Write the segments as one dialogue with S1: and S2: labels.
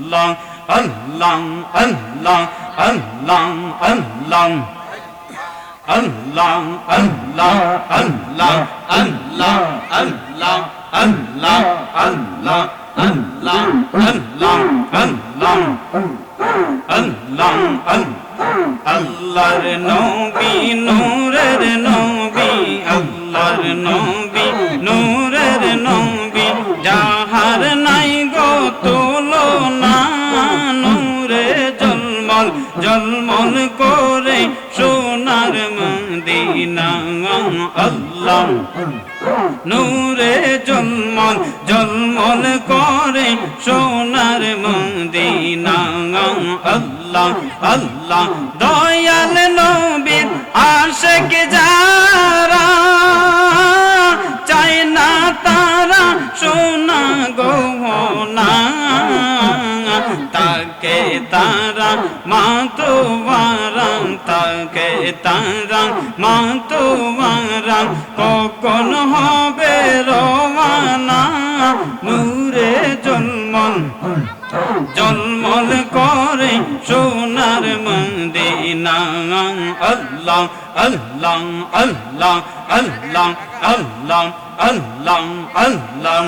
S1: আল্লাহ আল্লাহ আল্লাহ আল্লাহ আল্লাহ আল্লাহ আল্লাহ আল্লাহ আল্লাহ আল্লাহ আল্লাহ আল্লাহ আল্লাহ আল্লাহ আল্লাহ আল্লাহ আল্লাহর নবী নূরের জলমল করে সোনার মদিনা। আল্লাহ নূরে জলমল জলমল করে সোনার মদিনা। আল্লাহ আল্লাহ, দয়াল নবীর মাতোয়ারাম তাকে তারা মাতোয়ারাম কখন হবে রওয়ানা নূরে জন্মল জন্মল করে সোনার মদিনা। আল্লাহ আল্লাহ আল্লাহ আল্লাহ আল্লাহ আল্লাহ আল্লাহ।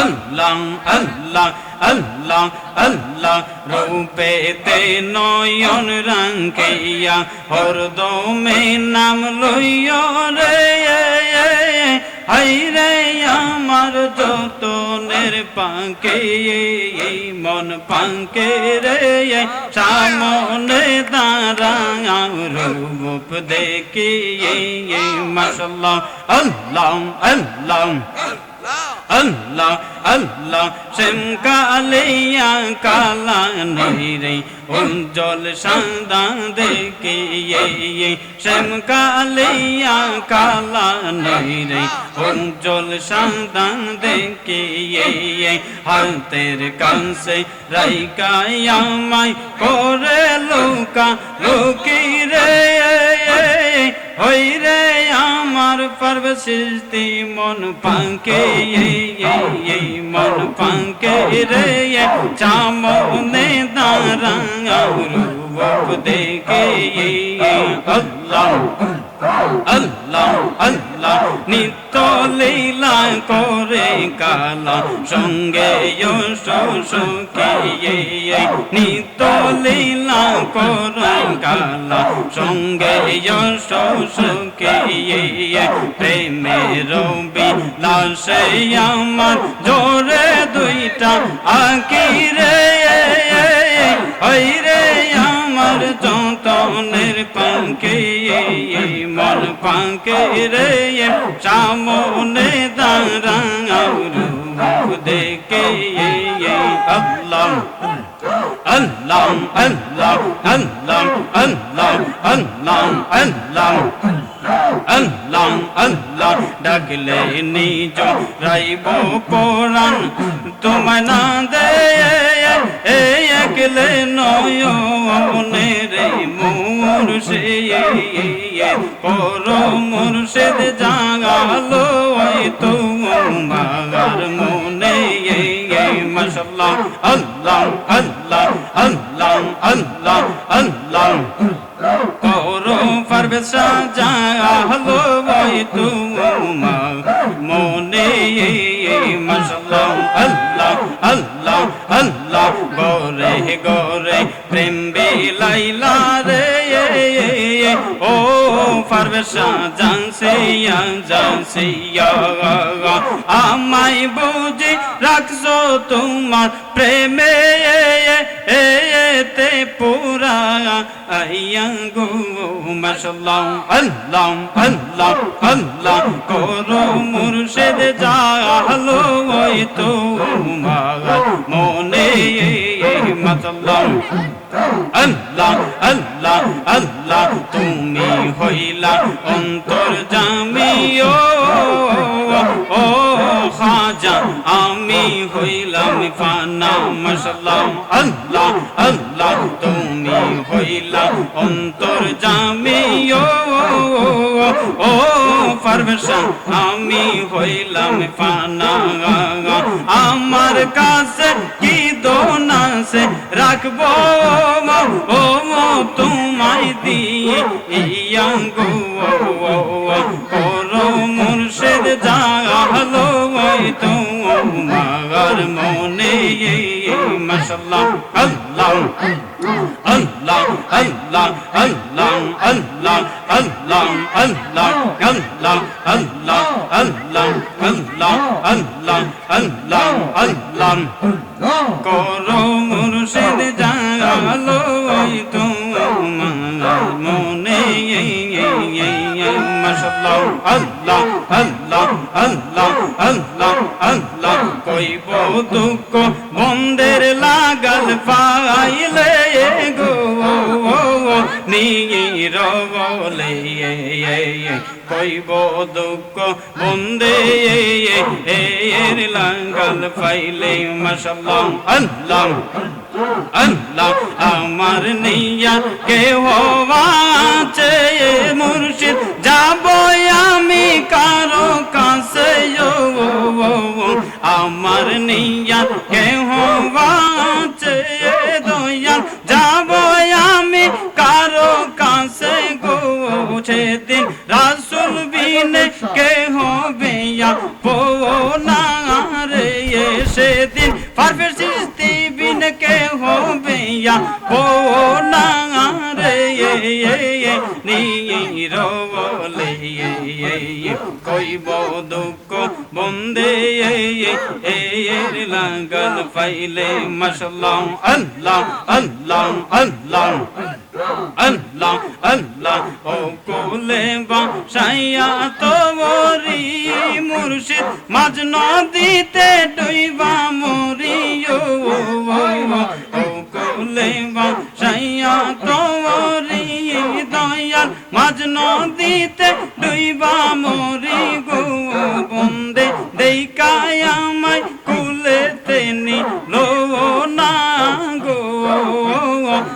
S1: আল্লাহ আল্লাহ আল্লাহ আল্লাহ। রূপেতে নয়ন রাঙ্কিয়া হরদমে নাম লইয় রে। হাই রে আমার যতনের পাকে, এই মন পাকে রে। সামনে দাঁড়া রূপ দেখি মাসাল্লাহ আল্লাহ আল্লাহ। আল্লাহ আল্লাহ শ্যাম কালিয়া কালা নহিরে উজ্জ্বল সাদা দেখে শ্যাম কালিয়া কালা নহিরে উজ্জ্বল সাদা দেখে হাতের কাছে রাইকায়া মাই করে লোকা, লোকি রে। হই রে আমার পার্ব সৃষ্টি মন পাঙ্কে মন পাঙ্কে রে চামনে দাঁড়া রূপ দেখে আল্লাহ। আল্লাহ আল্লাহ, নিত্য লীলা করে কালা, সঙ্গে সুখে নিত্য লীলা করে কালা, সঙ্গে সুখে প্রেমের রবি লাশে আমার জোরে দুইটা আঁকি পাঙ্কে মন পাঙ্কে রে সামনে দাঁড়া দেখে আল্লাহ আল্লাহ আল্লাহ আল্লাহ আল্লাহ আল্লাহ আল্লাহ আল্লাহ আল্লাহ, ডাকলে নিজ রাইব কোরআন তোমায় না দে একলে নয়নে রে মুর্শে পর মুর্শিদ জাগালো তোমার মনে মাশাল্লাহ, আল্লাহ আল্লাহ আল্লাহ আল্লাহ আল্লাহ। করো পারবে সাজালো ওই তোমার মনে মাশাল্লাহ, আল্লাহ আল্লাহ আল্লাহ। গরে গরে প্রেম বিলাইলা আমায় বুঝি রাখছো তোমার প্রেমে, এতে পুরা আইয়া গো, মাশাল্লাহ, আল্লাহ আল্লাহ আল্লাহ করো মুর্শিদ জাহালো ওই তোমার মনে। মাশাল্লাহ আল্লাহ আল্লাহ আল্লাহ তুমি হইলা অন্তর জামিও ও খাজা আমি হইলাম ফানা মশাল্লাহ আল্লাহ আল্লাহ, তুমি হইলা অন্তর জামি, ও ও পারভেশন আমি হইলাম ফানা, আমার কাছে কি দোনাসে রাখব ও তোমায় দিয়ে ইয়াঙ্গো করো আল্লাহ আল্লাহ আল্লাহ আল্লাহ আল্লাহ আল্লাহ আল্লাহ আল্লাহ আল্লাহ আল্লাহ আল্লাহ করো মুর্শিদ জাগালো তোমার মনে মাশাল্লাহ আল্লাহ আল্লাহ আল্লাহ আল্লাহ আল্লাহ কইব দুঃখ বন্দের লাগাল পাইলে নীরবলে কইব দুঃখ বন্দে এর লাগাল পাইলে মাশাল্লাহ, আল্লাহ আল্লাহ, আমার নিয়া কে হওয়াছে মুর্শিদ যাব আমি কারও কাছে হবে পোনা রে নীরবলে কইব দুঃখ বন্দে এর লাগাল পাইলে মাশাল্লাহ, আল্লাহ আল্লাহ আল্লাহ আল্লাহ আল্লাহ, ও কোলে বাসাইয়া তোরি মুর্শিদ মাঝ নদীতে ডুইবা মরি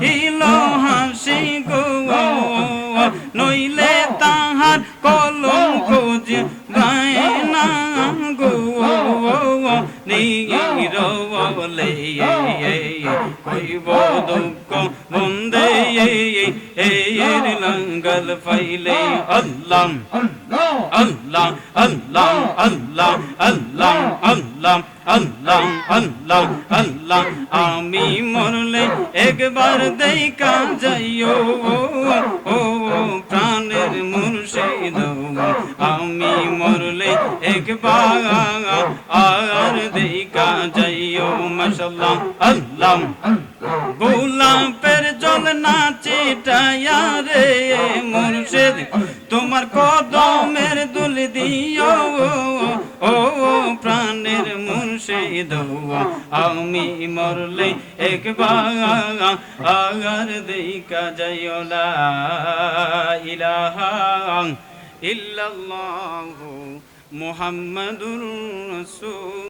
S1: হিল হাসি গো নইলে তাহার কলঙ্ক যে গায়না গো নীরবলে কইব দুঃখ বন্দে এর লঙ্গল ফাইলে আল্লাহ আল্লাহ আল্লাহ আল্লাহ আল্লাহ আল্লাহ আল্লাহ আল্লাহ আল্লাহ আমি মরলে একবার দেখা যাইও ও প্রাণের মুর্শিদ আমি মরলে একবার আর দেখা যাইও মাশাল্লাহ আল্লাহ গোলাপের জল নাচে রে, মুর্শিদ, তোমার কদমের দুল দিও। ও প্রাণের মুর্শিদ, আমি মরলে একবার আগার দেখা যাইও। লা ইলাহা ইল্লাল্লাহু মুহাম্মাদুর রাসূল।